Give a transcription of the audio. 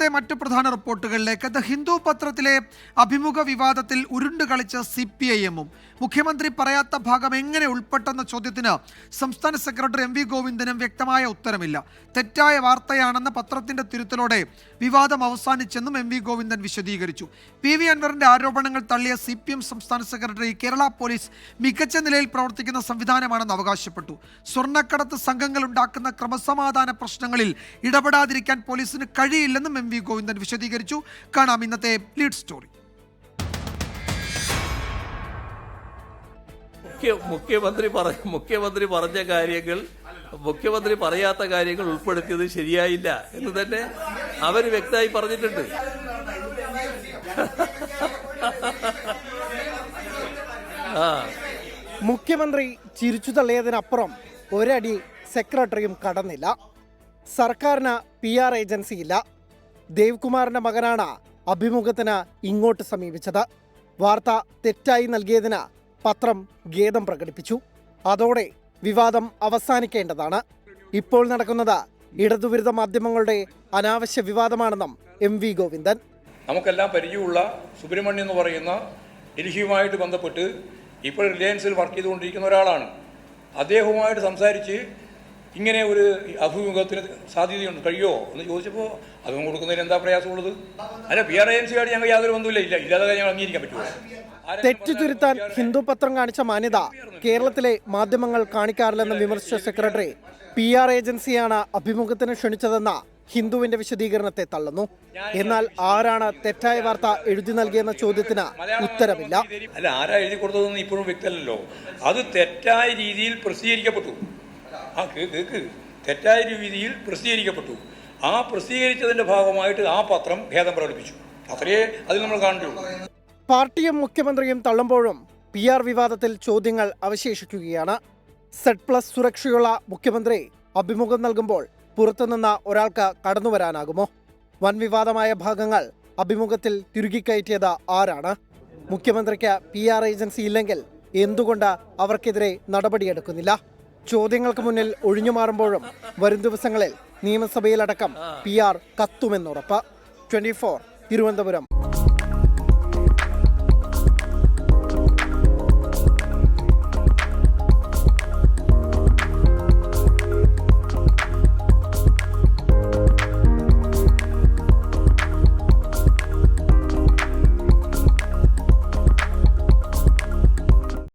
ഇന്നത്തെ മറ്റു പ്രധാന റിപ്പോർട്ടുകളിലേക്ക്. ദ ഹിന്ദു പത്രത്തിലെ അഭിമുഖ വിവാദത്തിൽ ഉരുണ്ടു കളിച്ച സി പി ഐ എമ്മും. മുഖ്യമന്ത്രി പറയാത്ത ഭാഗം എങ്ങനെ ഉൾപ്പെട്ടെന്ന ചോദ്യത്തിന് സംസ്ഥാന സെക്രട്ടറി എം വി ഗോവിന്ദനും വ്യക്തമായ ഉത്തരമില്ല. തെറ്റായ വാർത്തയാണെന്ന പത്രത്തിന്റെ തിരുത്തലോടെ വിവാദം അവസാനിച്ചെന്നും എം വി ഗോവിന്ദൻ വിശദീകരിച്ചു. പി വി അൻവറിന്റെ ആരോപണങ്ങൾ തള്ളിയ സി പി എം സംസ്ഥാന സെക്രട്ടറി കേരള പോലീസ് മികച്ച നിലയിൽ പ്രവർത്തിക്കുന്ന സംവിധാനമാണെന്ന് അവകാശപ്പെട്ടു. സ്വർണക്കടത്ത് സംഘങ്ങൾ ഉണ്ടാക്കുന്ന ക്രമസമാധാന പ്രശ്നങ്ങളിൽ ഇടപെടാതിരിക്കാൻ പോലീസിന് കഴിയില്ലെന്നും എം വി ഗോവിന്ദൻ വിശദീകരിച്ചു. കാണാം ഇന്നത്തെ ലീഡ് സ്റ്റോറി. മുഖ്യമന്ത്രി പറ മുഖ്യമന്ത്രി പറഞ്ഞ കാര്യങ്ങൾ മുഖ്യമന്ത്രി പറയാത്ത കാര്യങ്ങൾ ഉൾപ്പെടുത്തിയത് ശരിയായില്ല എന്ന് തന്നെ അവർ വ്യക്തമായി പറഞ്ഞിട്ടുണ്ട്. ആ. മുഖ്യമന്ത്രി ചിരിച്ചു തള്ളിയതിനപ്പുറം ഒരടി സെക്രട്ടറിയും കടന്നില്ല. സർക്കാരിന് പി ആർ ഏജൻസിയില്ല. ദേവ്കുമാറിന്റെ മകനാണ് അഭിമുഖത്തിന് ഇങ്ങോട്ട് സമീപിച്ചത്. വാർത്ത തെറ്റായി നൽകിയതിന് പത്രം ഖേദം പ്രകടിപ്പിച്ചു. അതോടെ വിവാദം അവസാനിക്കേണ്ടതാണ്. ഇപ്പോൾ നടക്കുന്നത് ഇടതുവിരുദ്ധ മാധ്യമങ്ങളുടെ അനാവശ്യ വിവാദമാണെന്നും എം വി ഗോവിന്ദൻ. നമുക്കെല്ലാം പരിചയമുള്ള സുബ്രഹ്മണ്യം എന്ന് പറയുന്ന ഡൽഹിയുമായിട്ട് ബന്ധപ്പെട്ട് ഇപ്പോൾ റിലയൻസിൽ വർക്ക് ചെയ്തുകൊണ്ടിരിക്കുന്ന ഒരാളാണ്. അദ്ദേഹവുമായിട്ട് സംസാരിച്ച് ഇങ്ങനെ ഒരു അഭിമുഖത്തിന് സാധ്യതയുണ്ട്. കഴിയോ? എന്ന് ചോദിച്ചപ്പോൾ അഭിമുഖം കൊടുക്കുന്നതിന് എന്താ പ്രയാസമുള്ളത്? അല്ല പി ആർ ഏജൻസിയായിട്ട് ഞങ്ങൾ യാതൊരു ബന്ധമില്ല ഇല്ല ഇല്ലാതെ ഞങ്ങൾ അംഗീകരിക്കാൻ പറ്റുമോ? തെറ്റ് തിരുത്താൻ ഹിന്ദു പത്രം കാണിച്ച മാന്യത കേരളത്തിലെ മാധ്യമങ്ങൾ കാണിക്കാറില്ലെന്ന് വിമർശിച്ച സെക്രട്ടറി പി ആർ ഏജൻസിയാണ് അഭിമുഖത്തിന് ക്ഷണിച്ചതെന്ന ഹിന്ദുവിന്റെ വിശദീകരണത്തെ തള്ളുന്നു. എന്നാൽ ആരാണ് തെറ്റായ വാർത്ത എഴുതി നൽകിയെന്ന ചോദ്യത്തിന് ഉത്തരമില്ല. അല്ല ആരാ എഴുതി കൊടുത്തതെന്ന് ഇപ്പോഴും വ്യക്തമല്ലല്ലോ. അത് തെറ്റായ രീതിയിൽ പ്രസിദ്ധീകരിക്കപ്പെട്ടു. ആ കേക്ക് തെറ്റായ രീതിയിൽ പ്രസിദ്ധീകരിക്കപ്പെട്ടു. ആ പ്രസിദ്ധീകരിച്ചതിന്റെ ഭാഗമായിട്ട് ആ പത്രം ഭേദം പ്രകടിപ്പിച്ചു. അത്രയേ അതിൽ നമ്മൾ കാണുകയുള്ളൂ. പാർട്ടിയും മുഖ്യമന്ത്രിയും തള്ളുമ്പോഴും പി ആർ വിവാദത്തിൽ ചോദ്യങ്ങൾ അവശേഷിക്കുകയാണ്. സെഡ് പ്ലസ് സുരക്ഷയുള്ള മുഖ്യമന്ത്രി അഭിമുഖം നൽകുമ്പോൾ പുറത്തുനിന്ന് ഒരാൾക്ക് കടന്നുവരാനാകുമോ വൻ വിവാദമായ ഭാഗങ്ങൾ അഭിമുഖത്തിൽ തിരുകിക്കയറ്റിയത് ആരാണ്? മുഖ്യമന്ത്രിക്ക് പി ആർ ഏജൻസി ഇല്ലെങ്കിൽ എന്തുകൊണ്ട് അവർക്കെതിരെ നടപടിയെടുക്കുന്നില്ല? ചോദ്യങ്ങൾക്ക് മുന്നിൽ ഒഴിഞ്ഞുമാറുമ്പോഴും വരും ദിവസങ്ങളിൽ നിയമസഭയിലടക്കം പി ആർ കത്തുമെന്നുറപ്പ് ട്വന്റി ഫോർ തിരുവനന്തപുരം.